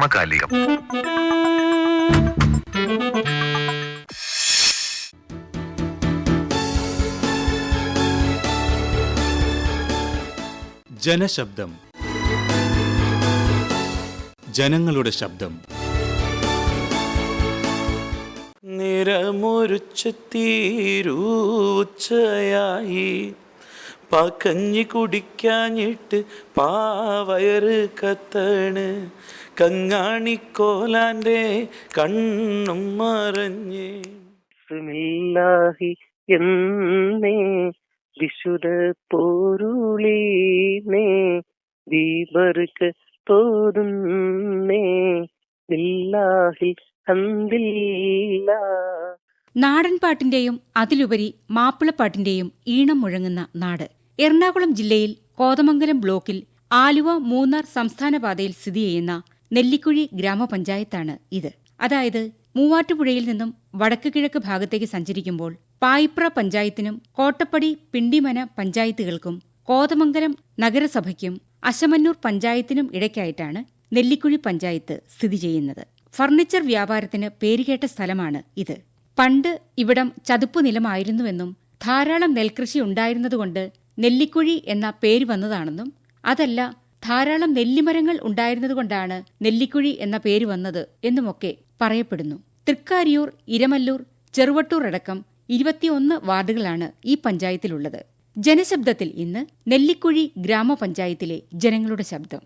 സമകാലികം. ജനശബ്ദം. ജനങ്ങളുടെ ശബ്ദം. നിറമൊരുച്ച തീരൂച്ചയായി പാക്കഞ്ഞി കുടിക്കാഞ്ഞിട്ട് പാവയറ് കത്തണ്. കങ്ങാണിക്കോലാന്റെ കണ്ണും മറഞ്ഞ്. എന്നേ വിശുദ്ധ പോരുളീനേ ദീപർക്ക് തോന്നുന്നേ ബില്ലാഹി ഹംദില്ലാ നാടൻ പാട്ടിന്റെയും അതിലുപരി മാപ്പിളപ്പാട്ടിന്റെയും ഈണം മുഴങ്ങുന്ന നാട്. എറണാകുളം ജില്ലയിൽ കോതമംഗലം ബ്ലോക്കിൽ ആലുവ മൂന്നാർ സംസ്ഥാന പാതയിൽ സ്ഥിതി ചെയ്യുന്ന നെല്ലിക്കുഴി ഗ്രാമപഞ്ചായത്താണ് ഇത്. അതായത് മൂവാറ്റുപുഴയിൽ നിന്നും വടക്ക് കിഴക്ക് ഭാഗത്തേക്ക് സഞ്ചരിക്കുമ്പോൾ പായിപ്ര പഞ്ചായത്തിനും കോട്ടപ്പടി പിണ്ടിമന പഞ്ചായത്തുകൾക്കും കോതമംഗലം നഗരസഭയ്ക്കും അശമന്നൂർ പഞ്ചായത്തിനും ഇടയ്ക്കായിട്ടാണ് നെല്ലിക്കുഴി പഞ്ചായത്ത് സ്ഥിതി ചെയ്യുന്നത്. ഫർണിച്ചർ വ്യാപാരത്തിന് പേരുകേട്ട സ്ഥലമാണ് ഇത്. പണ്ട് ഇവിടം ചതുപ്പ് നിലമായിരുന്നുവെന്നും ധാരാളം നെൽകൃഷി ഉണ്ടായിരുന്നതുകൊണ്ട് നെല്ലിക്കുഴി എന്ന പേര് വന്നതാണെന്നും അതല്ല ധാരാളം നെല്ലിമരങ്ങൾ ഉണ്ടായിരുന്നതുകൊണ്ടാണ് നെല്ലിക്കുഴി എന്ന പേര് വന്നത് എന്നുമൊക്കെ പറയപ്പെടുന്നു. തൃക്കാരിയൂർ ഇരമല്ലൂർ ചെറുവട്ടൂർ അടക്കം ഇരുപത്തിയൊന്ന് വാർഡുകളാണ് ഈ പഞ്ചായത്തിലുള്ളത്. ജനശബ്ദത്തിൽ ഇന്ന് നെല്ലിക്കുഴി ഗ്രാമപഞ്ചായത്തിലെ ജനങ്ങളുടെ ശബ്ദം.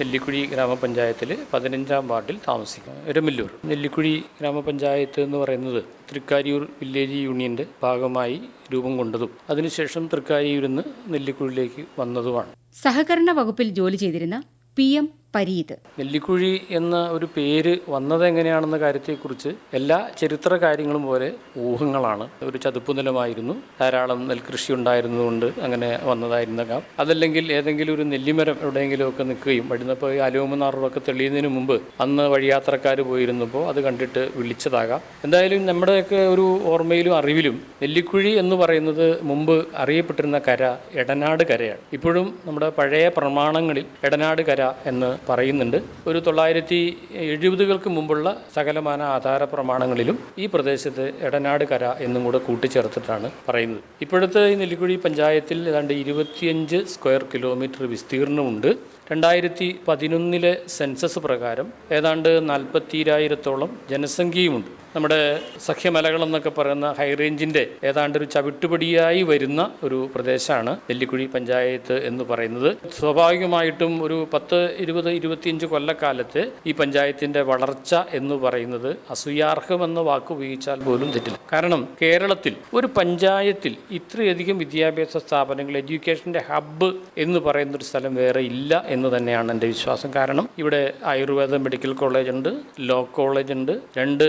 നെല്ലിക്കുഴി ഗ്രാമപഞ്ചായത്തിൽ പതിനഞ്ചാം വാർഡിൽ താമസിക്കുന്നു. എരമല്ലൂർ നെല്ലിക്കുഴി ഗ്രാമപഞ്ചായത്ത് എന്ന് പറയുന്നത് തൃക്കാരിയൂർ വില്ലേജ് യൂണിയന്റെ ഭാഗമായി രൂപം കൊണ്ടതും അതിനുശേഷം തൃക്കാരിയൂരിൽ നിന്ന് നെല്ലിക്കുഴിയിലേക്ക് വന്നതുമാണ്. സഹകരണ വകുപ്പിൽ ജോലി ചെയ്തിരുന്ന പി എം പരീത്. നെല്ലിക്കുഴി എന്ന ഒരു പേര് വന്നത് എങ്ങനെയാണെന്ന കാര്യത്തെക്കുറിച്ച് എല്ലാ ചരിത്ര കാര്യങ്ങളും പോലെ ഊഹങ്ങളാണ്. ഒരു ചതുപ്പ് നിലമായിരുന്നു. ധാരാളം നെൽകൃഷി ഉണ്ടായിരുന്നതുകൊണ്ട് അങ്ങനെ വന്നതായിരുന്നേക്കാം അതല്ലെങ്കിൽ ഏതെങ്കിലും ഒരു നെല്ലിമരം എവിടെയെങ്കിലുമൊക്കെ നിൽക്കുകയും വഴുന്നപ്പോൾ അലോമനാറുകളൊക്കെ തെളിയുന്നതിന് മുമ്പ് അന്ന് വഴിയാത്രക്കാർ പോയിരുന്നപ്പോൾ അത് കണ്ടിട്ട് വിളിച്ചതാകാം. എന്തായാലും നമ്മുടെയൊക്കെ ഒരു ഓർമ്മയിലും അറിവിലും നെല്ലിക്കുഴി എന്ന് പറയുന്നത് മുമ്പ് അറിയപ്പെട്ടിരുന്ന കര എടനാട് കരയാണ്. ഇപ്പോഴും നമ്മുടെ പഴയ പ്രമാണങ്ങളിൽ എടനാട് കര എന്ന് പറയുന്നുണ്ട്. ഒരു തൊള്ളായിരത്തി എഴുപതുകൾക്ക് മുമ്പുള്ള സകലമാന ആധാര പ്രമാണങ്ങളിലും ഈ പ്രദേശത്ത് എടനാട് കര എന്നും കൂടെ കൂട്ടിച്ചേർത്തിട്ടാണ് പറയുന്നത്. ഇപ്പോഴത്തെ ഈ നെല്ലിക്കുഴി പഞ്ചായത്തിൽ ഏതാണ്ട് ഇരുപത്തിയഞ്ച് സ്ക്വയർ കിലോമീറ്റർ വിസ്തീർണമുണ്ട്. രണ്ടായിരത്തി പതിനൊന്നിലെ സെൻസസ് പ്രകാരം ഏതാണ്ട് നാൽപ്പത്തിരായിരത്തോളം ജനസംഖ്യയുമുണ്ട്. നമ്മുടെ സഖ്യമലകൾ എന്നൊക്കെ പറയുന്ന ഹൈറേഞ്ചിന്റെ ഏതാണ്ട് ഒരു ചവിട്ടുപടിയായി വരുന്ന ഒരു പ്രദേശമാണ് നെല്ലിക്കുഴി പഞ്ചായത്ത് എന്ന് പറയുന്നത്. സ്വാഭാവികമായിട്ടും ഒരു പത്ത് ഇരുപത് ഇരുപത്തിയഞ്ച് കൊല്ലക്കാലത്ത് ഈ പഞ്ചായത്തിന്റെ വളർച്ച എന്ന് പറയുന്നത് അസൂയാർഹമെന്ന വാക്ക് ഉപയോഗിച്ചാൽ പോലും തെറ്റില്ല. കാരണം കേരളത്തിൽ ഒരു പഞ്ചായത്തിൽ ഇത്രയധികം വിദ്യാഭ്യാസ സ്ഥാപനങ്ങൾ എഡ്യൂക്കേഷന്റെ ഹബ്ബ് എന്ന് പറയുന്ന ഒരു സ്ഥലം വേറെ ഇല്ല എന്ന് തന്നെയാണ് എന്റെ വിശ്വാസം. കാരണം ഇവിടെ ആയുർവേദ മെഡിക്കൽ കോളേജ് ഉണ്ട് ലോ കോളേജ് ഉണ്ട് രണ്ട്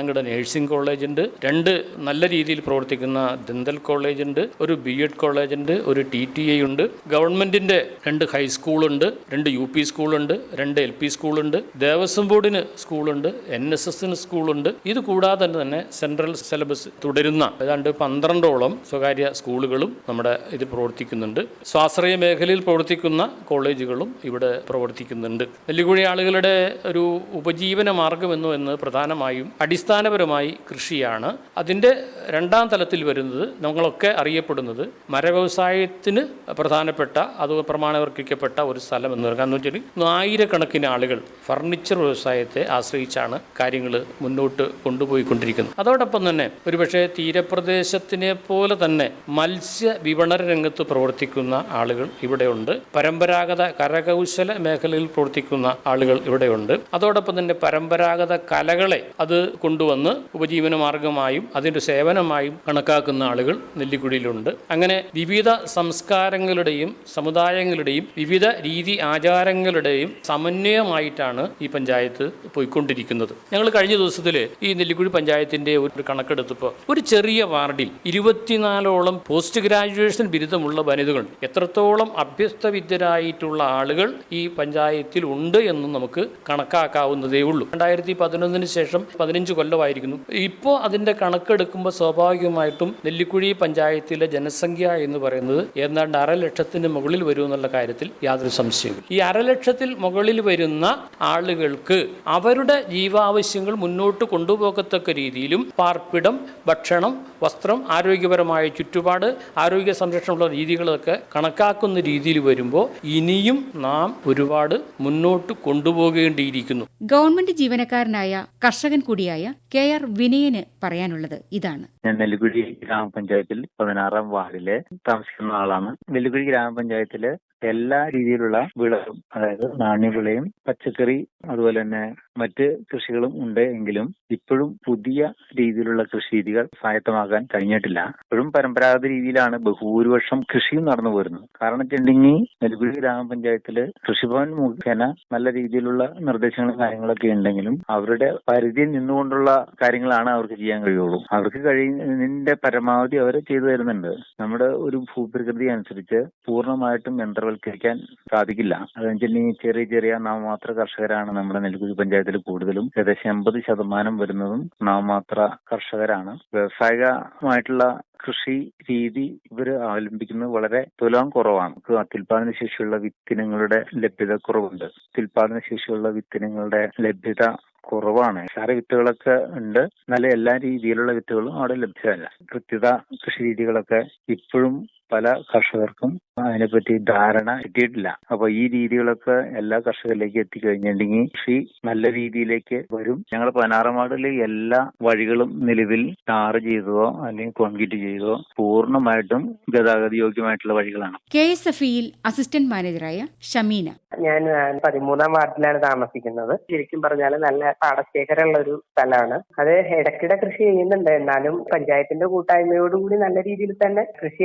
ഒന്നാംകിട നേഴ്സിംഗ് കോളേജ് ഉണ്ട് രണ്ട് നല്ല രീതിയിൽ പ്രവർത്തിക്കുന്ന ദന്തൽ കോളേജ് ഉണ്ട് ഒരു ബി എഡ് കോളേജ് ഉണ്ട് ഒരു ടി ടി ഐ ഉണ്ട്. ഗവൺമെന്റിന്റെ രണ്ട് ഹൈസ്കൂളുണ്ട് രണ്ട് യു പി സ്കൂളുണ്ട്. രണ്ട് എൽ പി സ്കൂളുണ്ട്. ദേവസ്വം ബോർഡിന് സ്കൂളുണ്ട്. എൻ എസ് എസിന് സ്കൂളുണ്ട്. ഇത് കൂടാതെ തന്നെ സെൻട്രൽ സിലബസ് തുടരുന്ന ഏതാണ്ട് പന്ത്രണ്ടോളം സ്വകാര്യ സ്കൂളുകളും നമ്മുടെ ഇത് പ്രവർത്തിക്കുന്നുണ്ട്. സ്വാശ്രയ മേഖലയിൽ പ്രവർത്തിക്കുന്ന കോളേജുകളും ഇവിടെ പ്രവർത്തിക്കുന്നുണ്ട്. നെല്ലിക്കുഴി ആളുകളുടെ ഒരു ഉപജീവന മാർഗമെന്നു എന്ന് പ്രധാനമായും അടിസ്ഥാനപരമായി കൃഷിയാണ്. അതിന്റെ രണ്ടാം തലത്തിൽ വരുന്നത് നമ്മളൊക്കെ അറിയപ്പെടുന്നത് മരവ്യവസായത്തിന് പ്രധാനപ്പെട്ട അത് പ്രമാണവർക്കിക്കപ്പെട്ട ഒരു സ്ഥലം എന്ന് പറയുന്നത് എന്ന് വെച്ചാൽ ആയിരക്കണക്കിന് ആളുകൾ ഫർണിച്ചർ വ്യവസായത്തെ ആശ്രയിച്ചാണ് കാര്യങ്ങൾ മുന്നോട്ട് കൊണ്ടുപോയിക്കൊണ്ടിരിക്കുന്നത്. അതോടൊപ്പം തന്നെ ഒരുപക്ഷെ തീരപ്രദേശത്തിനെ പോലെ തന്നെ മത്സ്യ വിപണന രംഗത്ത് പ്രവർത്തിക്കുന്ന ആളുകൾ ഇവിടെയുണ്ട്. പരമ്പരാഗത കരകൗശല മേഖലയിൽ പ്രവർത്തിക്കുന്ന ആളുകൾ ഇവിടെയുണ്ട്. അതോടൊപ്പം തന്നെ പരമ്പരാഗത കലകളെ അത് കൊണ്ടുവന്ന് ഉപജീവന മാർഗമായും അതിന്റെ സേവനമായും കണക്കാക്കുന്ന ആളുകൾ നെല്ലിക്കുടിയിലുണ്ട്. അങ്ങനെ വിവിധ സംസ്കാരങ്ങളുടെയും സമുദായങ്ങളുടെയും വിവിധ രീതി ആചാരങ്ങളുടെയും സമന്വയമായിട്ടാണ് ഈ പഞ്ചായത്ത് പോയിക്കൊണ്ടിരിക്കുന്നത്. ഞങ്ങൾ കഴിഞ്ഞ ദിവസത്തിൽ ഈ നെല്ലിക്കുഴി പഞ്ചായത്തിന്റെ ഒരു കണക്കെടുത്തപ്പോൾ ഒരു ചെറിയ വാർഡിൽ ഇരുപത്തിനാലോളം പോസ്റ്റ് ഗ്രാജുവേഷൻ ബിരുദമുള്ള വനിതകൾ എത്രത്തോളം അഭ്യസ്തവിദ്യരായിട്ടുള്ള ആളുകൾ ഈ പഞ്ചായത്തിൽ ഉണ്ട് എന്ന് നമുക്ക് കണക്കാക്കാവുന്നതേ ഉള്ളൂ. രണ്ടായിരത്തി പതിനൊന്നിന് ശേഷം പതിനഞ്ച് കൊല്ലം കൊല്ലമായിരിക്കുന്നു ഇപ്പോൾ അതിന്റെ കണക്കെടുക്കുമ്പോൾ സ്വാഭാവികമായിട്ടും നെല്ലിക്കുഴി പഞ്ചായത്തിലെ ജനസംഖ്യ എന്ന് പറയുന്നത് ഏതാണ്ട് അരലക്ഷത്തിന് മുകളിൽ വരും എന്നുള്ള കാര്യത്തിൽ യാതൊരു സംശയവും ഈ അരലക്ഷത്തിൽ മുകളിൽ വരുന്ന ആളുകൾക്ക് അവരുടെ ജീവാവശ്യങ്ങൾ മുന്നോട്ട് കൊണ്ടുപോകത്തക്ക രീതിയിലും പാർപ്പിടം ഭക്ഷണം വസ്ത്രം ആരോഗ്യപരമായ ചുറ്റുപാട് ആരോഗ്യ സംരക്ഷണമുള്ള രീതികളൊക്കെ കണക്കാക്കുന്ന രീതിയിൽ വരുമ്പോൾ ഇനിയും നാം ഒരുപാട് മുന്നോട്ട് കൊണ്ടുപോകേണ്ടിയിരിക്കുന്നു. ഗവൺമെന്റ് ജീവനക്കാരനായ കർഷകൻ കൂടിയായ കെ ആർ വിനയന് പറയാനുള്ളത് ഇതാണ്. ഞാൻ നെല്ലുകുഴി ഗ്രാമപഞ്ചായത്തിൽ പതിനാറാം വാർഡിലെ താമസിക്കുന്ന ആളാണ്. നെല്ലുകുഴി ഗ്രാമപഞ്ചായത്തിൽ എല്ലാ രീതിയിലുള്ള വിളകളും അതായത് നാണ്യവിളയും പച്ചക്കറി അതുപോലെ തന്നെ മറ്റ് കൃഷികളും ഉണ്ട് എങ്കിലും ഇപ്പോഴും പുതിയ രീതിയിലുള്ള കൃഷി രീതികൾ സ്വായത്തമാകാൻ കഴിഞ്ഞിട്ടില്ല. ഇപ്പോഴും പരമ്പരാഗത രീതിയിലാണ് ബഹുഭൂരിപക്ഷം കൃഷിയും നടന്നു പോരുന്നത്. കാരണം വെച്ചിട്ടുണ്ടെങ്കിൽ നെൽകുഴി ഗ്രാമപഞ്ചായത്തിൽ കൃഷിഭവൻ മുഖേന നല്ല രീതിയിലുള്ള നിർദ്ദേശങ്ങളും കാര്യങ്ങളൊക്കെ ഉണ്ടെങ്കിലും അവരുടെ പരിധിയിൽ നിന്നുകൊണ്ടുള്ള കാര്യങ്ങളാണ് അവർക്ക് ചെയ്യാൻ കഴിയുള്ളൂ. അവർക്ക് കഴിയുന്നതിന്റെ പരമാവധി അവർ ചെയ്തു തരുന്നുണ്ട്. നമ്മുടെ ഒരു ഭൂപ്രകൃതി അനുസരിച്ച് പൂർണമായിട്ടും യന്ത്രവൽക്കരിക്കാൻ സാധിക്കില്ല. അതെന്ന് വെച്ചിട്ടുണ്ടെങ്കിൽ ചെറിയ ചെറിയ നാമമാത്ര കർഷകരാണ് നമ്മുടെ നെൽകുതി പഞ്ചായത്തിൽ കൂടുതലും. ഏകദേശം എൺപത് ശതമാനം വരുന്നതും നാമമാത്ര കർഷകരാണ്. വ്യാവസായികമായിട്ടുള്ള കൃഷി രീതി ഇവർ അവലംബിക്കുന്നത് വളരെ തുലാം കുറവാണ്. അത്യുൽപാദന ശേഷിയുള്ള വിത്തിനങ്ങളുടെ ലഭ്യത കുറവുണ്ട്. അത്യുൽപാദന ശേഷിയുള്ള വിത്തിനങ്ങളുടെ ലഭ്യത കുറവാണ്. സാര വിത്തുകളൊക്കെ ഉണ്ട്. എന്നാലും എല്ലാ രീതിയിലുള്ള വിത്തുകളും അവിടെ ലഭ്യമല്ല. കൃത്യത കൃഷി രീതികളൊക്കെ ഇപ്പോഴും പല കർഷകർക്കും അതിനെപ്പറ്റി ധാരണ കിട്ടിയിട്ടില്ല. അപ്പൊ ഈ രീതികളൊക്കെ എല്ലാ കർഷകരിലേക്ക് എത്തിക്കഴിഞ്ഞിട്ടുണ്ടെങ്കിൽ കൃഷി നല്ല രീതിയിലേക്ക് വരും. ഞങ്ങൾ പനാറമാടിലെ എല്ലാ വഴികളും നിലവിൽ ടാർ ചെയ്തതോ അല്ലെങ്കിൽ കോൺക്രീറ്റ് ചെയ്തതോ പൂർണമായിട്ടും ഗതാഗത യോഗ്യമായിട്ടുള്ള വഴികളാണ്. കെ എസ് എഫ് ഇയിൽ അസിസ്റ്റന്റ് മാനേജറായ ഷമീന. ഞാൻ ആ, പതിമൂന്നാം വാർഡിലാണ് താമസിക്കുന്നത്. ശരിക്കും പറഞ്ഞാൽ നല്ല പാടശേഖരമുള്ള ഒരു സ്ഥലമാണ്. അത് ഇടയ്ക്കിടെ കൃഷി ചെയ്യുന്നുണ്ട്. എന്നാലും പഞ്ചായത്തിന്റെ കൂട്ടായ്മയോടുകൂടി നല്ല രീതിയിൽ തന്നെ കൃഷി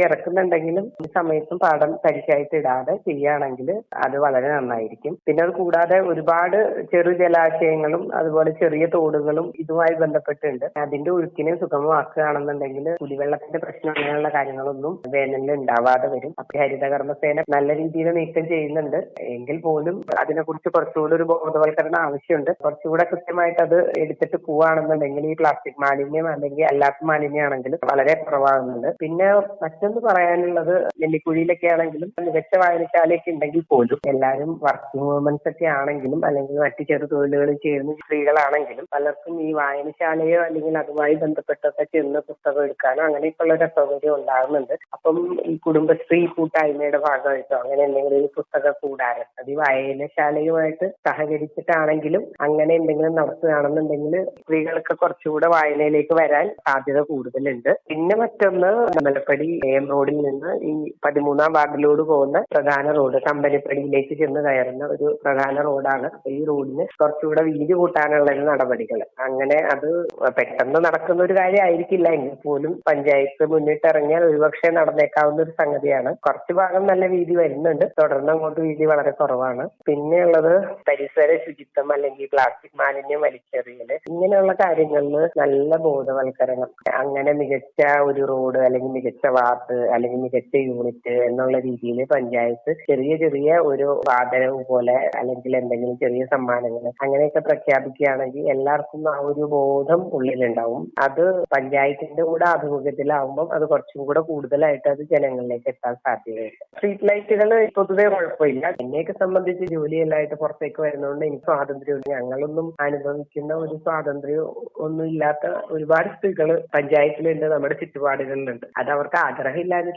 ഇറക്കുന്നുണ്ടെങ്കിലും ഈ സമയത്തും പാഠം തരിശായിട്ട് ഇടാതെ ചെയ്യുകയാണെങ്കിൽ അത് വളരെ നന്നായിരിക്കും. പിന്നെ അത് കൂടാതെ ഒരുപാട് ചെറു ജലാശയങ്ങളും അതുപോലെ ചെറിയ തോടുകളും ഇതുമായി ബന്ധപ്പെട്ടുണ്ട് അതിന്റെ ഒഴുക്കിനെ സുഗമമാക്കുകയാണെന്നുണ്ടെങ്കിൽ കുടിവെള്ളത്തിന്റെ പ്രശ്നം അങ്ങനെയുള്ള കാര്യങ്ങളൊന്നും വേനലിൽ ഉണ്ടാവാതെ വരും. അപ്പൊ ഹരിതകർമ്മസേന നല്ല രീതിയിൽ നീക്കം ചെയ്യുന്നുണ്ട്. എങ്കിൽ പോലും അതിനെക്കുറിച്ച് കുറച്ചുകൂടി ഒരു ബോധവൽക്കരണം ആവശ്യമുണ്ട്. കുറച്ചുകൂടെ കൃത്യമായിട്ട് അത് എടുത്തിട്ട് പോവുകയാണെന്നുണ്ടെങ്കിൽ ഈ പ്ലാസ്റ്റിക് മാലിന്യം അല്ലെങ്കിൽ അല്ലാത്ത മാലിന്യമാണെങ്കിലും വളരെ കുറവാകുന്നുണ്ട്. പിന്നെ മറ്റൊന്ന് പറയാനുള്ളത് നെല്ലിക്കുഴിയിലൊക്കെ ആണെങ്കിലും മികച്ച വായനശാലയൊക്കെ ഉണ്ടെങ്കിൽ പോലും എല്ലാവരും വർക്കിംഗ് വുമൻസ് ഒക്കെ ആണെങ്കിലും അല്ലെങ്കിൽ മറ്റു ചെറു തൊഴിലുകളിൽ ചെയ്യുന്ന സ്ത്രീകളാണെങ്കിലും പലർക്കും ഈ വായനശാലയോ അല്ലെങ്കിൽ അതുമായി ബന്ധപ്പെട്ടൊക്കെ ചെന്ന് പുസ്തകം എടുക്കാനോ അങ്ങനെയൊക്കെയുള്ള ഒരു അസൗകര്യം ഉണ്ടാകുന്നുണ്ട്. അപ്പം ഈ കുടുംബശ്രീ കൂട്ടായ്മയുടെ ഭാഗമായിട്ടോ അങ്ങനെ എന്തെങ്കിലും ഒരു പുസ്തക കൂടാരം അത് ഈ വായനശാലയുമായിട്ട് സഹകരിച്ചിട്ടാണെങ്കിലും അങ്ങനെ എന്തെങ്കിലും നടത്തുകയാണെന്നുണ്ടെങ്കിൽ സ്ത്രീകൾക്ക് കുറച്ചുകൂടെ വായനയിലേക്ക് വരാൻ സാധ്യത കൂടുതലുണ്ട്. പിന്നെ മറ്റൊന്ന് മലപ്പടി എം റോഡിൽ നിന്ന് ഈ പതിമൂന്നാം വാർഡിലൂടെ പോകുന്ന പ്രധാന റോഡ് കമ്പനിപ്പടിയിലേക്ക് ചെന്ന് കയറുന്ന ഒരു പ്രധാന റോഡാണ്. ഈ റോഡിന് കുറച്ചുകൂടെ വീതി കൂട്ടാനുള്ള നടപടികൾ. അങ്ങനെ അത് പെട്ടെന്ന് നടക്കുന്ന ഒരു കാര്യമായിരിക്കില്ല എങ്കിൽ പോലും പഞ്ചായത്ത് മുന്നിട്ടിറങ്ങിയാൽ ഒരുപക്ഷെ നടന്നേക്കാവുന്ന ഒരു സംഗതിയാണ്. കുറച്ച് ഭാഗം നല്ല വീതി വരുന്നുണ്ട്. തുടർന്ന് അങ്ങോട്ട് വീതി വളരെ കുറവാണ്. പിന്നെയുള്ളത് പരിസര ശുചിത്വം അല്ലെങ്കിൽ പ്ലാസ്റ്റിക് മാലിന്യം വലിച്ചെറിയൽ ഇങ്ങനെയുള്ള കാര്യങ്ങളിൽ നല്ല ബോധവൽക്കരണം. അങ്ങനെ മികച്ച ഒരു റോഡ് അല്ലെങ്കിൽ മികച്ച വാർഡ് അല്ലെങ്കിൽ മികച്ച യൂണിറ്റ് എന്നുള്ള രീതിയിൽ പഞ്ചായത്ത് ചെറിയ ചെറിയ ഒരു ആദരവ് പോലെ അല്ലെങ്കിൽ എന്തെങ്കിലും ചെറിയ സമ്മാനങ്ങൾ അങ്ങനെയൊക്കെ പ്രഖ്യാപിക്കുകയാണെങ്കിൽ എല്ലാവർക്കും ആ ഒരു ബോധം ഉള്ളിലുണ്ടാവും. അത് പഞ്ചായത്തിന്റെ കൂടെ ആഭിമുഖ്യത്തിലാവുമ്പോൾ അത് കുറച്ചും കൂടെ കൂടുതലായിട്ട് അത് ജനങ്ങളിലേക്ക് എത്താൻ സാധ്യതയുണ്ട്. സ്ട്രീറ്റ് ലൈറ്റുകൾ പൊതുവെ കുഴപ്പമില്ല. എന്നെയൊക്കെ സംബന്ധിച്ച് ജോലിയെല്ലായിട്ട് പുറത്തേക്ക് വരുന്നതുകൊണ്ട് എനിക്ക് സ്വാതന്ത്ര്യമുണ്ട് ഞങ്ങളൊന്നും അനുഭവിക്കുന്ന ഒരു സ്വാതന്ത്ര്യം ഒന്നും ഇല്ലാത്ത ഒരുപാട് സ്ത്രീകൾ പഞ്ചായത്തിലുണ്ട് നമ്മുടെ ചുറ്റുപാടുകളിലുണ്ട്. അത് അവർക്ക്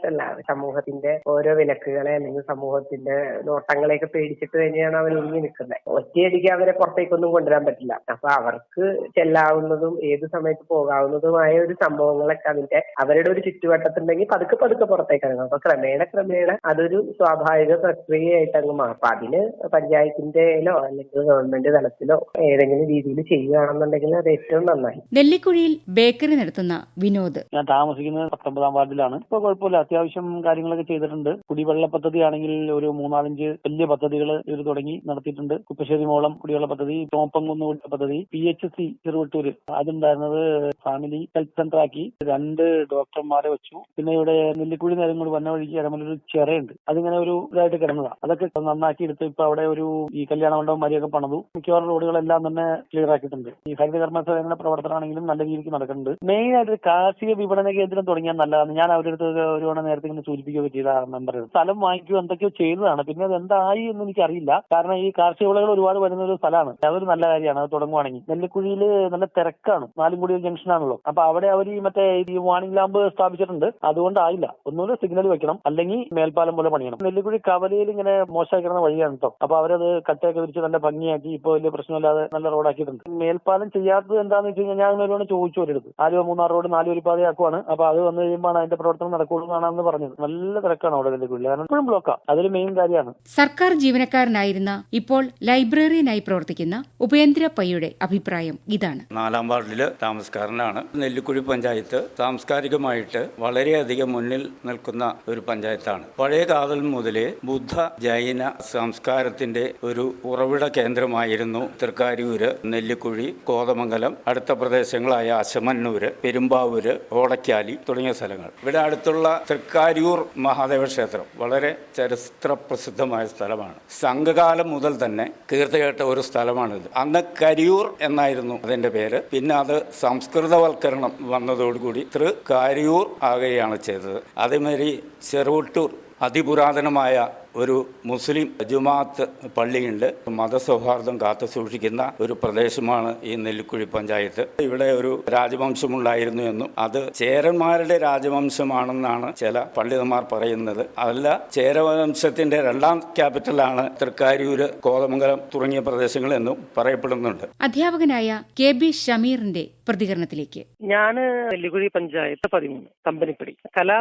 ആഗ്രഹമില്ലാഞ്ഞിട്ടല്ല സമൂഹത്തിന്റെ ഓരോ വിലക്കുകളെ അല്ലെങ്കിൽ സമൂഹത്തിന്റെ നോട്ടങ്ങളെയൊക്കെ പേടിച്ചിട്ട് തന്നെയാണ് അവർ ഒതുങ്ങി നിൽക്കുന്നത്. ഒറ്റയടിക്ക് അവരെ പുറത്തേക്കൊന്നും കൊണ്ടുവരാൻ പറ്റില്ല. അപ്പൊ അവർക്ക് ചെല്ലാവുന്നതും ഏത് സമയത്ത് പോകാവുന്നതുമായ ഒരു സംഭവങ്ങളൊക്കെ അതിന്റെ അവരുടെ ഒരു ചുറ്റുവട്ടത്തുണ്ടെങ്കിൽ പതുക്കെ പതുക്കെ പുറത്തേക്ക് ഇറങ്ങും. അപ്പൊ ക്രമേണ ക്രമേണ അതൊരു സ്വാഭാവിക പ്രക്രിയയായിട്ട് അങ്ങ് മാറും. അപ്പൊ അതിന് പഞ്ചായത്തിന്റെയിലോ അല്ലെങ്കിൽ ഗവൺമെന്റ് തലത്തിലോ ഏതെങ്കിലും രീതിയിൽ ചെയ്യുകയാണെന്നുണ്ടെങ്കിൽ അത് ഏറ്റവും നന്നായി. നെല്ലിക്കുഴിയിൽ ബേക്കറി നടത്തുന്ന വിനോദ്. ഞാൻ താമസിക്കുന്നത് പത്തൊമ്പതാം വാർഡിലാണ്. ഇപ്പൊ കുഴപ്പമില്ല. അത്യാവശ്യം കാര്യങ്ങളൊക്കെ ചെയ്തിട്ടുണ്ട്. കുടിവെള്ള പദ്ധതി ആണെങ്കിൽ ഒരു മൂന്നാലഞ്ച് വലിയ പദ്ധതികൾ ഇവർ തുടങ്ങി നടത്തിയിട്ടുണ്ട്. കുപ്പശ്ശേരി മോളം കുടിവെള്ള പദ്ധതി തോപ്പംകുന്ന് പദ്ധതി പി എച്ച് സി ചെറുവട്ടൂര്. അതുണ്ടായിരുന്നത് ഫാമിലി ഹെൽത്ത് സെന്റർ ആക്കി രണ്ട് ഡോക്ടർമാരെ വെച്ചു. പിന്നെ ഇവിടെ നെല്ലിക്കുഴി നേരം കൂടി വന്ന വഴിക്ക് ഇടമലൊരു ചിറയുണ്ട്. അതിങ്ങനെ ഒരു ഇതായിട്ട് കിടന്നതാ. അതൊക്കെ നന്നാക്കി എടുത്ത് ഇപ്പൊ അവിടെ ഒരു ഈ കല്യാണ മണ്ഡപം മരിയൊക്കെ പണിതു. മിക്കവാറും റോഡുകളെല്ലാം തന്നെ ക്ലിയർ ആക്കിയിട്ടുണ്ട്. ഈ ഹരിതകർമ്മ സേവനങ്ങളുടെ പ്രവർത്തനമാണെങ്കിലും നല്ല രീതിക്ക് നടക്കുന്നുണ്ട്. മെയിൻ ആയിട്ട് കാർഷിക വിപണന കേന്ദ്രം തുടങ്ങിയാൽ നല്ലതാണ്. ഞാൻ അവരുടെ അടുത്ത് ഒരു നേരത്തെ ഇങ്ങനെ സൂചിപ്പിക്കുകയൊക്കെ ചെയ്ത മെമ്പർ സ്ഥലം വാങ്ങിക്കുകയോ എന്തൊക്കെയോ ചെയ്തതാണ്. പിന്നെ അത് എന്തായി എന്ന് എനിക്കറിയില്ല. കാരണം ഈ കാർഷിക വിളകൾ ഒരുപാട് വരുന്ന ഒരു സ്ഥലമാണ്. അതൊരു നല്ല കാര്യമാണ്. അത് തുടങ്ങുവാണെങ്കിൽ. നെല്ലിക്കുഴിയിൽ നല്ല തിരക്കാണ്. നാലുംകുടി ജംഗ്ഷനാണല്ലോ അപ്പൊ അവിടെ അവർ ഈ മറ്റേ ഈ വാണിംഗ് ലാമ്പ് സ്ഥാപിച്ചിട്ടുണ്ട്. അതുകൊണ്ടായില്ല. ഒന്നുകൂടെ സിഗ്നൽ വെക്കണം. അല്ലെങ്കിൽ മേൽപ്പാലം പോലെ പണിയണം. നെല്ലിക്കുഴി കവലയിൽ ഇങ്ങനെ മോശമായി കിടന്ന വഴിയാണ് കേട്ടോ അപ്പൊ അവരത് കട്ടയൊക്കെ വിരിച്ച് നല്ല ഭംഗിയാക്കി ഇപ്പൊ വലിയ പ്രശ്നമില്ലാതെ നല്ല റോഡാക്കിയിട്ടുണ്ട്. മേൽപ്പാലം ചെയ്യാത്തത് എന്താണെന്ന് വെച്ച് കഴിഞ്ഞാൽ ഞാൻ ഒരുപാട് ചോദിച്ചു ഒരിടത്ത്. ആലുവ മൂന്നാർ റോഡ് നാലുവരി പാതയാക്കുവാണ് അപ്പൊ അത് വന്നു കഴിയുമ്പോൾ അതിന്റെ പ്രവർത്തനം നടക്കുള്ളൂ എന്നാണെന്ന് പറഞ്ഞത്. നല്ല തിരക്കാണ് അവിടെ കാരണം ഇപ്പോഴും ബ്ലോക്കാ അതൊരു മെയിൻ കാര്യമാണ്. സർക്കാർ ജീവനക്കാരനായിരുന്ന ഇപ്പോൾ ലൈബ്രറിയനായി പ്രവർത്തിക്കുന്ന ഉപേന്ദ്ര പയ്യുടെ അഭിപ്രായം ഇതാണ്. നാലാം വാർഡിൽ താമസക്കാരനാണ്. നെല്ലിക്കുഴി പഞ്ചായത്ത് സാംസ്കാരികമായിട്ട് വളരെയധികം മുന്നിൽ നിൽക്കുന്ന ഒരു പഞ്ചായത്താണ്. പഴയ കാതൽ മുതലേ ബുദ്ധ ജൈന സംസ്കാരത്തിന്റെ ഒരു ഉറവിട കേന്ദ്രമായിരുന്നു തൃക്കാരിയൂര് നെല്ലിക്കുഴി കോതമംഗലം അടുത്ത പ്രദേശങ്ങളായ അശമന്നൂര് പെരുമ്പാവൂര് ഓടക്കാലി തുടങ്ങിയ സ്ഥലങ്ങൾ. ഇവിടെ അടുത്തുള്ള തൃക്കാരിയൂർ മഹാദേവ ക്ഷേത്രം വളരെ ചരിത്ര പ്രസിദ്ധമായ സ്ഥലമാണ്. സംഘകാലം മുതൽ തന്നെ കീർത്തികേട്ട ഒരു സ്ഥലമാണിത്. അന്ന് കരിയൂർ എന്നായിരുന്നു അതിന്റെ പേര്. പിന്നെ അത് സംസ്കൃതവൽക്കരണം വന്നതോടുകൂടി തൃക്കാര്യൂർ ആകുകയാണ് ചെയ്തത്. അതേമാതിരി ചെറുവട്ടൂർ അതിപുരാതനമായ ഒരു മുസ്ലിം ജുമാത്ത് പള്ളിയുണ്ട്. മതസൗഹാർദ്ദം കാത്തു സൂക്ഷിക്കുന്ന ഒരു പ്രദേശമാണ് ഈ നെല്ലിക്കുഴി പഞ്ചായത്ത്. ഇവിടെ ഒരു രാജവംശമുണ്ടായിരുന്നു എന്നും അത് ചേരന്മാരുടെ രാജവംശമാണെന്നാണ് ചില പണ്ഡിതന്മാർ പറയുന്നത്. അതല്ല ചേരവംശത്തിന്റെ രണ്ടാം ക്യാപിറ്റലാണ് തൃക്കാരൂര് കോതമംഗലം തുടങ്ങിയ പ്രദേശങ്ങൾ എന്നും പറയപ്പെടുന്നുണ്ട്. അധ്യാപകനായ കെ ബി ഷമീറിന്റെ പ്രതികരണത്തിലേക്ക്. ഞാൻ നെല്ലിക്കുഴി പഞ്ചായത്ത് പതിമൂന്ന് കമ്പനിപ്പടി. കല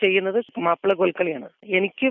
ചെയ്യുന്നത് മാപ്പിള കോൽക്കളിയാണ് എനിക്ക്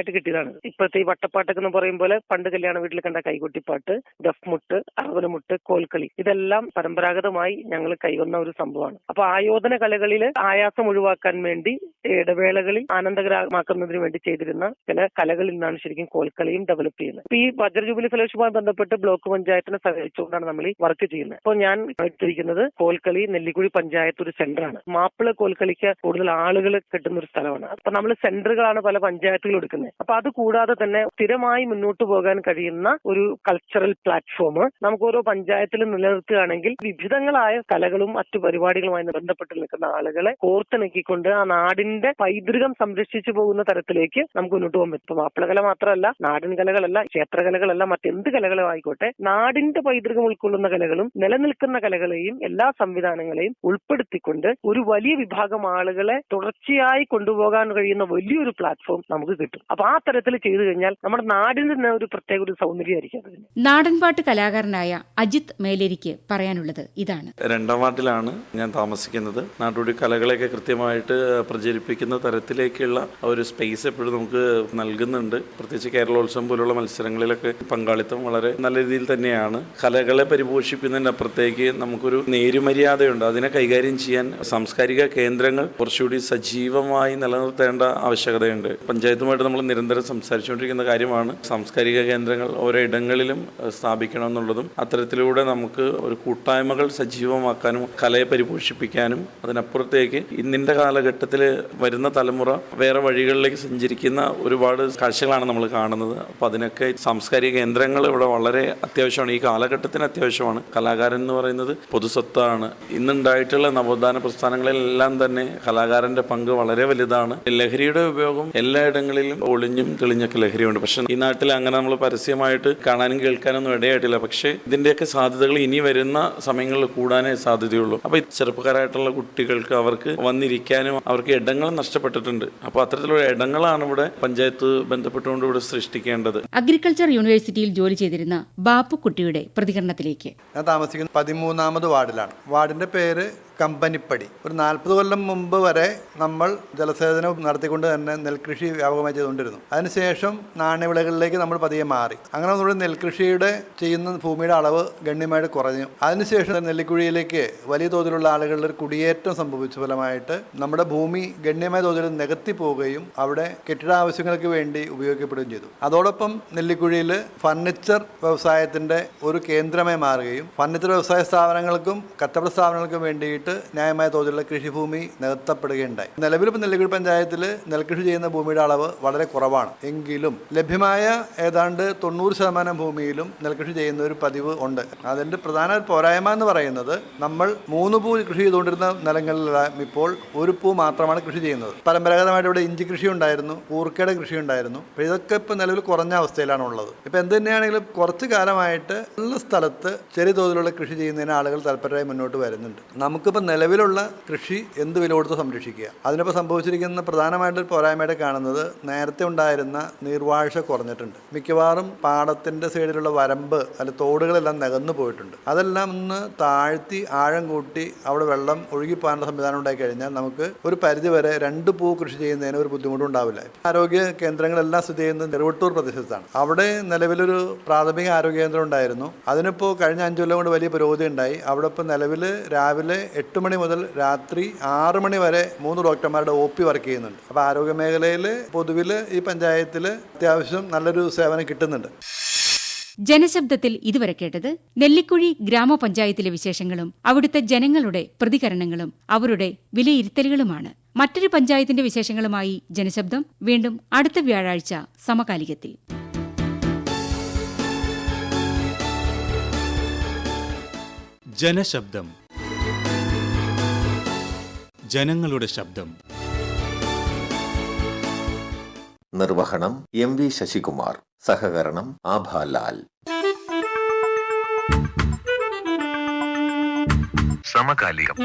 പാരമ്പര്യമായിട്ട് കിട്ടിയതാണ്. ഇപ്പോഴത്തെ ഈ വട്ടപ്പാട്ടൊക്കെ എന്ന് പറയും പോലെ പണ്ട് കല്യാണ വീട്ടിൽ കണ്ട കൈകൊട്ടിപ്പാട്ട് ദഫ്മുട്ട് അറവനമുട്ട് കോൽക്കളി ഇതെല്ലാം പരമ്പരാഗതമായി ഞങ്ങൾ കൈവന്ന ഒരു സംഭവമാണ്. അപ്പൊ ആയോധന കലകളിൽ ആയാസം ഒഴിവാക്കാൻ വേണ്ടി ഇടവേളകളിൽ ആനന്ദകരമാക്കുന്നതിന് വേണ്ടി ചെയ്തിരുന്ന ചില കലകളിൽ നിന്നാണ് ശരിക്കും കോൽക്കളിയും ഡെവലപ്പ് ചെയ്യുന്നത്. ഇപ്പൊ ഈ വജ്രജൂബിലി ഫെലോഷിപ്പുമായി ബന്ധപ്പെട്ട് ബ്ലോക്ക് പഞ്ചായത്തിനെ സഹകരിച്ചുകൊണ്ടാണ് നമ്മൾ ഈ വർക്ക് ചെയ്യുന്നത്. അപ്പോൾ ഞാൻ എടുത്തിരിക്കുന്നത് കോൽക്കളി നെല്ലിക്കുഴി പഞ്ചായത്ത് ഒരു സെന്ററാണ് മാപ്പിള കോൽക്കളിക്ക് കൂടുതൽ ആളുകൾ കിട്ടുന്ന ഒരു സ്ഥലമാണ്. അപ്പൊ നമ്മൾ സെന്ററുകളാണ് പല പഞ്ചായത്തുകളും എടുക്കുന്നത്. അപ്പൊ അത് കൂടാതെ തന്നെ സ്ഥിരമായി മുന്നോട്ട് പോകാൻ കഴിയുന്ന ഒരു കൾച്ചറൽ പ്ലാറ്റ്ഫോം നമുക്ക് ഓരോ പഞ്ചായത്തിലും നിലനിർത്തുകയാണെങ്കിൽ വിവിധങ്ങളായ കലകളും മറ്റു പരിപാടികളുമായി ബന്ധപ്പെട്ട് നിൽക്കുന്ന ആളുകളെ കോർത്തിണക്കിക്കൊണ്ട് ആ നാടിന്റെ പൈതൃകം സംരക്ഷിച്ചു പോകുന്ന തരത്തിലേക്ക് നമുക്ക് മുന്നോട്ട് പോകാൻ പറ്റും. മാപ്പിളകല മാത്രമല്ല നാടൻ കലകളല്ല ക്ഷേത്രകലകളല്ല മറ്റെന്ത് കലകളും ആയിക്കോട്ടെ നാടിന്റെ പൈതൃകം ഉൾക്കൊള്ളുന്ന കലകളും നിലനിൽക്കുന്ന കലകളെയും എല്ലാ സംവിധാനങ്ങളെയും ഉൾപ്പെടുത്തിക്കൊണ്ട് ഒരു വലിയ വിഭാഗം ആളുകളെ തുടർച്ചയായി കൊണ്ടുപോകാൻ കഴിയുന്ന വലിയൊരു പ്ലാറ്റ്ഫോം നമുക്ക് കിട്ടും. അപ്പൊ ആ തരത്തിൽ ചെയ്തു കഴിഞ്ഞാൽ നമ്മുടെ നാടിന് തന്നെ ഒരു പ്രത്യേക ഒരു സൗന്ദര്യമായിരിക്കും അതിന്. നാടൻപാട്ട് കലാകാരനായ അജിത് മേലേരിക്ക് പറയാനുള്ളത് ഇതാണ്. രണ്ടാം വാർഡിലാണ് ഞാൻ താമസിക്കുന്നത്. നാട്ടുകൂടി കലകളെയൊക്കെ കൃത്യമായിട്ട് പ്രചരിപ്പിക്കുന്ന തരത്തിലേക്കുള്ള ഒരു സ്പേസ് എപ്പോഴും നമുക്ക് നൽകുന്നുണ്ട്. പ്രത്യേകിച്ച് കേരളോത്സവം പോലുള്ള മത്സരങ്ങളിലൊക്കെ പങ്കാളിത്തം വളരെ നല്ല രീതിയിൽ തന്നെയാണ്. കലകളെ പരിപോഷിപ്പിക്കുന്നതിന് അപ്പുറത്തേക്ക് നമുക്കൊരു നേരുമര്യാദയുണ്ട്. അതിനെ കൈകാര്യം ചെയ്യാൻ സാംസ്കാരിക കേന്ദ്രങ്ങൾ കുറച്ചുകൂടി സജീവമായി നിലനിർത്തേണ്ട ആവശ്യകതയുണ്ട്. പഞ്ചായത്തുമായിട്ട് നമ്മൾ നിരന്തരം സംസാരിച്ചുകൊണ്ടിരിക്കുന്ന കാര്യമാണ്. സാംസ്കാരിക കേന്ദ്രങ്ങൾ ഓരോ ഇടങ്ങളിലും സ്ഥാപിക്കണം എന്നുള്ളതും അത്തരത്തിലൂടെ നമുക്ക് ഒരു കൂട്ടായ്മകൾ സജീവമാക്കാനും കലയെ പരിപോഷിപ്പിക്കാനും അതിനപ്പുറത്തേക്ക് ഇന്നിന്റെ കാലഘട്ടത്തിൽ വരുന്ന തലമുറ വേറെ വഴികളിലേക്ക് സഞ്ചരിക്കുന്ന ഒരുപാട് കാഴ്ചകളാണ് നമ്മൾ കാണുന്നത്. അപ്പോൾ അതിനൊക്കെ സാംസ്കാരിക കേന്ദ്രങ്ങൾ ഇവിടെ വളരെ അത്യാവശ്യമാണ്. ഈ കാലഘട്ടത്തിന് അത്യാവശ്യമാണ്. കലാകാരൻ എന്ന് പറയുന്നത് പൊതുസ്വത്താണ്. ഇന്നുണ്ടായിട്ടുള്ള നവോത്ഥാന പ്രസ്ഥാനങ്ങളിലെല്ലാം തന്നെ കലാകാരന്റെ പങ്ക് വളരെ വലുതാണ്. ലഹരിയുടെ ഉപയോഗം എല്ലായിടങ്ങളിലും ഒളിഞ്ഞും തെളിഞ്ഞൊക്കെ ലഹരിയുണ്ട്. പക്ഷെ ഈ നാട്ടിൽ അങ്ങനെ നമ്മൾ പരസ്യമായിട്ട് കാണാനും കേൾക്കാനൊന്നും ഇടയായിട്ടില്ല. പക്ഷേ ഇതിന്റെയൊക്കെ സാധ്യതകൾ ഇനി വരുന്ന സമയങ്ങളിൽ കൂടാനേ സാധ്യതയുള്ളൂ. അപ്പൊ ഈ ചെറുപ്പക്കാരായിട്ടുള്ള കുട്ടികൾക്ക് അവർക്ക് വന്നിരിക്കാനും അവർക്ക് ഇടങ്ങൾ നഷ്ടപ്പെട്ടിട്ടുണ്ട്. അപ്പോൾ അത്തരത്തിലുള്ള ഇടങ്ങളാണ് ഇവിടെ പഞ്ചായത്ത് ബന്ധപ്പെട്ടുകൊണ്ട് ഇവിടെ സൃഷ്ടിക്കേണ്ടത്. അഗ്രികൾച്ചർ യൂണിവേഴ്സിറ്റിയിൽ ജോലി ചെയ്തിരുന്ന ബാപ്പു കുട്ടിയുടെ പ്രതികരണത്തിലേക്ക്. ഞാൻ താമസിക്കുന്നത് പതിമൂന്നാമത് വാർഡിലാണ്. വാർഡിന്റെ പേര് കമ്പനിപ്പടി. ഒരു നാൽപ്പത് കൊല്ലം മുമ്പ് വരെ നമ്മൾ ജലസേചനം നടത്തിക്കൊണ്ട് തന്നെ നെൽകൃഷി വ്യാപകമായി ചെയ്തുകൊണ്ടിരുന്നു. അതിനുശേഷം നാണ്യവിളകളിലേക്ക് നമ്മൾ പതിയെ മാറി. അങ്ങനെ നമ്മുടെ നെൽകൃഷിയുടെ ചെയ്യുന്ന ഭൂമിയുടെ അളവ് ഗണ്യമായിട്ട് കുറഞ്ഞു. അതിനുശേഷം നെല്ലിക്കുഴിയിലേക്ക് വലിയ തോതിലുള്ള ആളുകളുടെ ഒരു കുടിയേറ്റം സംഭവിച്ച ഫലമായിട്ട് നമ്മുടെ ഭൂമി ഗണ്യമായ തോതിൽ നികത്തി പോവുകയും അവിടെ കെട്ടിട ആവശ്യങ്ങൾക്ക് വേണ്ടി ഉപയോഗിക്കപ്പെടുകയും ചെയ്തു. അതോടൊപ്പം നെല്ലിക്കുഴിയിൽ ഫർണിച്ചർ വ്യവസായത്തിന്റെ ഒരു കേന്ദ്രമായി മാറുകയും ഫർണിച്ചർ വ്യവസായ സ്ഥാപനങ്ങൾക്കും കച്ചവട സ്ഥാപനങ്ങൾക്കും വേണ്ടിയിട്ട് ന്യായമായ തോതിലുള്ള കൃഷിഭൂമി നികത്തപ്പെടുകയുണ്ടായി. നിലവിൽ ഇപ്പോൾ നെല്ലിക്കുഴി പഞ്ചായത്തിൽ നെൽകൃഷി ചെയ്യുന്ന ഭൂമിയുടെ അളവ് വളരെ കുറവാണ്. എങ്കിലും ലഭ്യമായ ഏതാണ്ട് തൊണ്ണൂറ് ശതമാനം ഭൂമിയിലും നെൽകൃഷി ചെയ്യുന്ന ഒരു പതിവ് ഉണ്ട്. അതിന്റെ പ്രധാന പോരായ്മ എന്ന് പറയുന്നത് നമ്മൾ മൂന്ന് പൂ കൃഷി ചെയ്തുകൊണ്ടിരുന്ന നിലങ്ങളിലെല്ലാം ഇപ്പോൾ ഒരു പൂ മാത്രമാണ് കൃഷി ചെയ്യുന്നത്. പരമ്പരാഗതമായിട്ട് ഇവിടെ ഇഞ്ചി കൃഷി ഉണ്ടായിരുന്നു കൂർക്കയുടെ കൃഷി ഉണ്ടായിരുന്നു. അപ്പോൾ ഇതൊക്കെ ഇപ്പോൾ നിലവിൽ കുറഞ്ഞ അവസ്ഥയിലാണ് ഉള്ളത് ഇപ്പോൾ എന്ത് തന്നെയാണെങ്കിലും കുറച്ച് കാലമായിട്ട് ഉള്ള സ്ഥലത്ത് ചെറിയ തോതിലുള്ള കൃഷി ചെയ്യുന്നതിന് ആളുകൾ താല്പര്യമായി മുന്നോട്ട് വരുന്നുണ്ട്. നമുക്കിപ്പോൾ നിലവിലുള്ള കൃഷി എന്ത് വില കൊടുത്ത് സംരക്ഷിക്കുക? അതിനിപ്പോൾ സംഭവിച്ചിരിക്കുന്ന പ്രധാനമായിട്ട് പോരായ്മയുടെ കാണുന്നത് നേരത്തെ ഉണ്ടായിരുന്ന നീർവാഴ്ച കുറഞ്ഞിട്ടുണ്ട്. മിക്കവാറും പാടത്തിന്റെ സൈഡിലുള്ള വരമ്പ് അല്ല തോടുകളെല്ലാം നികന്നു പോയിട്ടുണ്ട്. അതെല്ലാം ഒന്ന് താഴ്ത്തി ആഴം കൂട്ടി അവിടെ വെള്ളം ഒഴുകിപ്പോകാനുള്ള സംവിധാനം ഉണ്ടായി കഴിഞ്ഞാൽ നമുക്ക് ഒരു പരിധിവരെ രണ്ട് പൂ കൃഷി ചെയ്യുന്നതിന് ഒരു ബുദ്ധിമുട്ടും ഉണ്ടാവില്ല. ആരോഗ്യ കേന്ദ്രങ്ങളെല്ലാം സ്ഥിതി ചെയ്യുന്നത് നെറുവട്ടൂർ പ്രദേശത്താണ്. അവിടെ നിലവിലൊരു പ്രാഥമിക ആരോഗ്യ കേന്ദ്രം ഉണ്ടായിരുന്നു. അതിനിപ്പോൾ കഴിഞ്ഞ അഞ്ചു കൊല്ലം കൊണ്ട് വലിയ പുരോഗതി ഉണ്ടായി. അവിടെ ഇപ്പോൾ നിലവിൽ രാവിലെ മണി മുതൽ രാത്രി ആറ് മണി വരെ മൂന്ന് ഡോക്ടർമാരുടെ ഒ പി വർക്ക് ചെയ്യുന്നുണ്ട്. അപ്പോൾ ആരോഗ്യ മേഖലയിൽ പൊതുവിൽ ഈ പഞ്ചായത്തിൽ അത്യാവശ്യം നല്ലൊരു സേവനം കിട്ടുന്നുണ്ട്. ജനശബ്ദത്തിൽ ഇതുവരെ കേട്ടത് നെല്ലിക്കുഴി ഗ്രാമപഞ്ചായത്തിലെ വിശേഷങ്ങളും അവിടുത്തെ ജനങ്ങളുടെ പ്രതികരണങ്ങളും അവരുടെ വിലയിരുത്തലുകളുമാണ്. മറ്റൊരു പഞ്ചായത്തിന്റെ വിശേഷങ്ങളുമായി ജനശബ്ദം. വീണ്ടും അടുത്ത വ്യാഴാഴ്ച സമകാലികത്തിൽ. ജനശബ്ദം. ജനങ്ങളുടെ ശബ്ദം. നിർവഹണം എം വി ശശികുമാർ. സഹകരണം ആഭാലാൽ സമകാലികം.